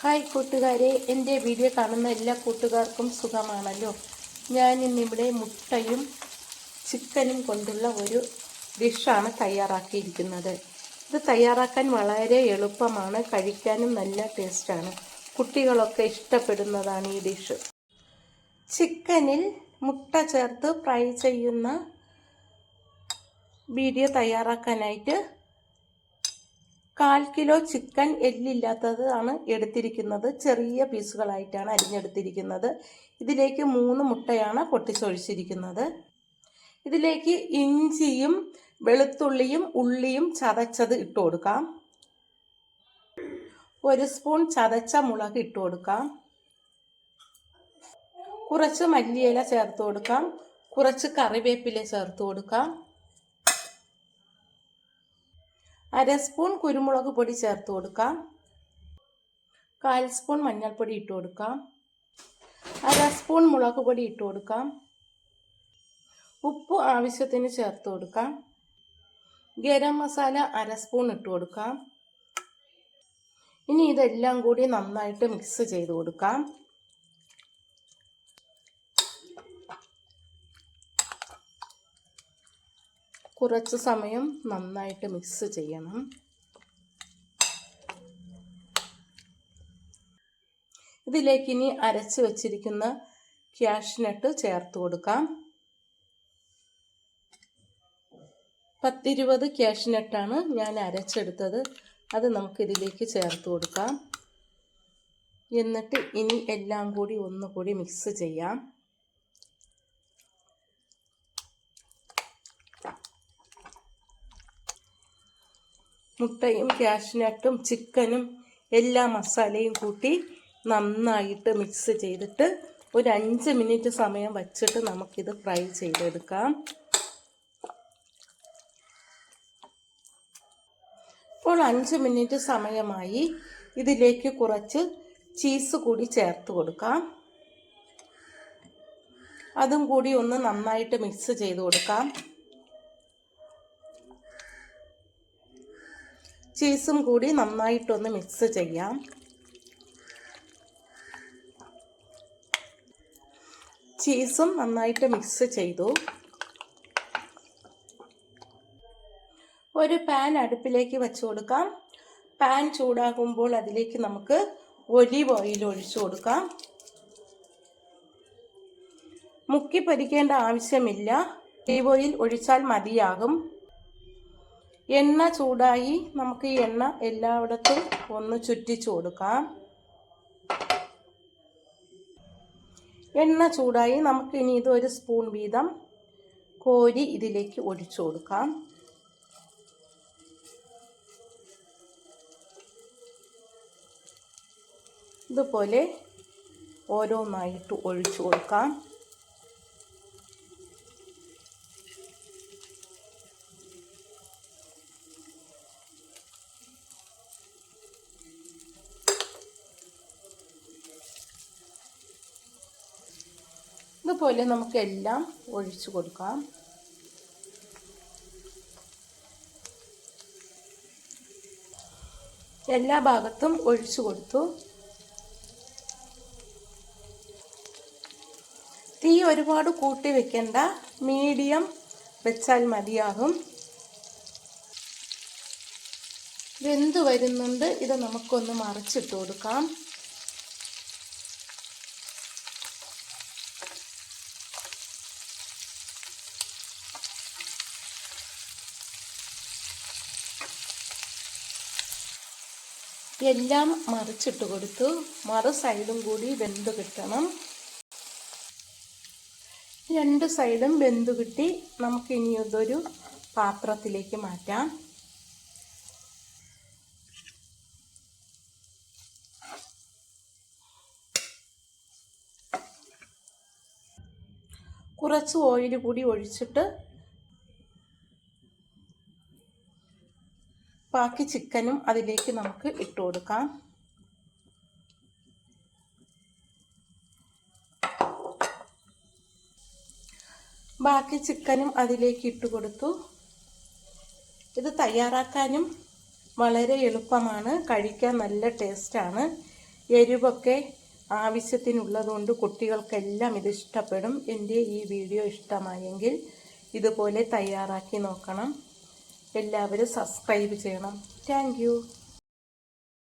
Hi കൂട്ടുകാരെ എന്റെ video കാണുന്ന എല്ലാ കൂട്ടുകാർക്കും സുഖമാണല്ലോ? ഞാൻ ഇന്നിവിടെ മുട്ടയും ചിക്കനും കൊണ്ടുള്ള ഒരു ഡിഷാണ് തയ്യാറാക്കിയിരിക്കുന്നത്. ഇത് തയ്യാറാക്കാൻ വളരെ എളുപ്പമാണ് കഴിക്കാനും നല്ല ടേസ്റ്റാണ്. കുട്ടികളൊക്കെ ഇഷ്ടപ്പെടുന്നതാണ് ഈ ഡിഷ്. ചിക്കനിൽ മുട്ട ചേർത്ത് ഫ്രൈ ചെയ്യുന്ന വീഡിയോ തയ്യാറാക്കാനായിട്ട് കാൽ കിലോ ചിക്കൻ എല്ലില്ലാത്തതാണ് എടുത്തിരിക്കുന്നത്. ചെറിയ പീസുകളായിട്ടാണ് അരിഞ്ഞെടുത്തിരിക്കുന്നത്. ഇതിലേക്ക് മൂന്ന് മുട്ടയാണ് പൊട്ടിച്ചൊഴിച്ചിരിക്കുന്നത്. ഇതിലേക്ക് ഇഞ്ചിയും വെളുത്തുള്ളിയും ഉള്ളിയും ചതച്ചത് ഇട്ട് കൊടുക്കാം. ഒരു സ്പൂൺ ചതച്ച മുളക് ഇട്ട് കൊടുക്കാം. കുറച്ച് മല്ലിയില ചേർത്ത് കൊടുക്കാം. കുറച്ച് കറിവേപ്പില ചേർത്ത് കൊടുക്കാം. അര സ്പൂൺ കുരുമുളക് പൊടി ചേർത്ത് കൊടുക്കാം. കാൽ സ്പൂൺ മഞ്ഞൾപ്പൊടി ഇട്ട് കൊടുക്കാം. അര സ്പൂൺ മുളക് പൊടി ഇട്ട് കൊടുക്കാം. ഉപ്പ് ആവശ്യത്തിന് ചേർത്ത് കൊടുക്കാം. ഗരം മസാല അര സ്പൂൺ ഇട്ട് കൊടുക്കാം. ഇനി ഇതെല്ലാം കൂടി നന്നായിട്ട് മിക്സ് ചെയ്ത് കൊടുക്കാം. കുറച്ച് സമയം നന്നായിട്ട് മിക്സ് ചെയ്യണം. ഇതിലേക്ക് ഇനി അരച്ച് വച്ചിരിക്കുന്ന ക്യാഷ്നട്ട് ചേർത്ത് കൊടുക്കാം. പത്തിരുപത് ക്യാഷ്നട്ടാണ് ഞാൻ അരച്ചെടുത്തത്. അത് നമുക്ക് ഇതിലേക്ക് ചേർത്ത് കൊടുക്കാം. എന്നിട്ട് ഇനി എല്ലാം കൂടി ഒന്നുകൂടി മിക്സ് ചെയ്യാം. മുട്ടയും ക്യാഷ്നട്ടും ചിക്കനും എല്ലാ മസാലയും കൂട്ടി നന്നായിട്ട് മിക്സ് ചെയ്തിട്ട് ഒരു അഞ്ച് മിനിറ്റ് സമയം വച്ചിട്ട് നമുക്കിത് ഫ്രൈ ചെയ്തെടുക്കാം. ഇപ്പോൾ അഞ്ച് മിനിറ്റ് സമയമായി ഇതിലേക്ക് കുറച്ച് ചീസ് കൂടി ചേർത്ത് കൊടുക്കാം. അതും കൂടി ഒന്ന് നന്നായിട്ട് മിക്സ് ചെയ്ത് കൊടുക്കാം. ചീസും കൂടി നന്നായിട്ടൊന്ന് മിക്സ് ചെയ്യാം. ചീസും നന്നായിട്ട് മിക്സ് ചെയ്തു. ഒരു പാൻ അടുപ്പിലേക്ക് വെച്ച് കൊടുക്കാം. പാൻ ചൂടാകുമ്പോൾ അതിലേക്ക് നമുക്ക് ഒലിവ് ഓയിൽ ഒഴിച്ചു കൊടുക്കാം. മുക്കി പൊരിക്കേണ്ട ആവശ്യമില്ല. ഒലിവ് ഓയിൽ ഒഴിച്ചാൽ മതിയാകും. എണ്ണ ചൂടായി നമുക്ക് ഈ എണ്ണ എല്ലായിടത്തും ഒന്ന് ചുറ്റിച്ചു കൊടുക്കാം. എണ്ണ ചൂടായി നമുക്ക് ഇനി ഇത് ഒരു സ്പൂൺ വീതം കോരി ഇതിലേക്ക് ഒഴിച്ചു കൊടുക്കാം. ഇതുപോലെ ഓരോന്നായിട്ട് ഒഴിച്ചു കൊടുക്കാം. ഇതുപോലെ നമുക്ക് എല്ലാം ഒഴിച്ചു കൊടുക്കാം. എല്ലാ ഭാഗത്തും ഒഴിച്ചു കൊടുത്തു. തീ ഒരുപാട് കൂട്ടി വെക്കേണ്ട. മീഡിയം വെച്ചാൽ മതിയാകും. വെന്ത് വരുന്നുണ്ട്. ഇത് നമുക്കൊന്ന് മറിച്ചിട്ട് കൊടുക്കാം. എല്ലാം മറിച്ചിട്ട് കൊടുത്തു. മറു സൈഡും കൂടി വെന്ത് കിട്ടണം. രണ്ട് സൈഡും വെന്ത് കിട്ടി. നമുക്ക് ഇനി ഇതൊരു പാത്രത്തിലേക്ക് മാറ്റാം. കുറച്ച് ഓയിൽ കൂടി ഒഴിച്ചിട്ട് ബാക്കി ചിക്കനും അതിലേക്ക് നമുക്ക് ഇട്ട് കൊടുക്കാം. ബാക്കി ചിക്കനും അതിലേക്ക് ഇട്ട് കൊടുത്തു. ഇത് തയ്യാറാക്കാനും വളരെ എളുപ്പമാണ്. കഴിക്കാൻ നല്ല ടേസ്റ്റാണ്. എരിവൊക്കെ ആവശ്യത്തിനുള്ളതുകൊണ്ട് കുട്ടികൾക്കെല്ലാം ഇത് ഇഷ്ടപ്പെടും. എന്റെ ഈ വീഡിയോ ഇഷ്ടമായെങ്കിൽ ഇതുപോലെ തയ്യാറാക്കി നോക്കണം. എല്ലാവരും സബ്സ്ക്രൈബ് ചെയ്യണം. താങ്ക്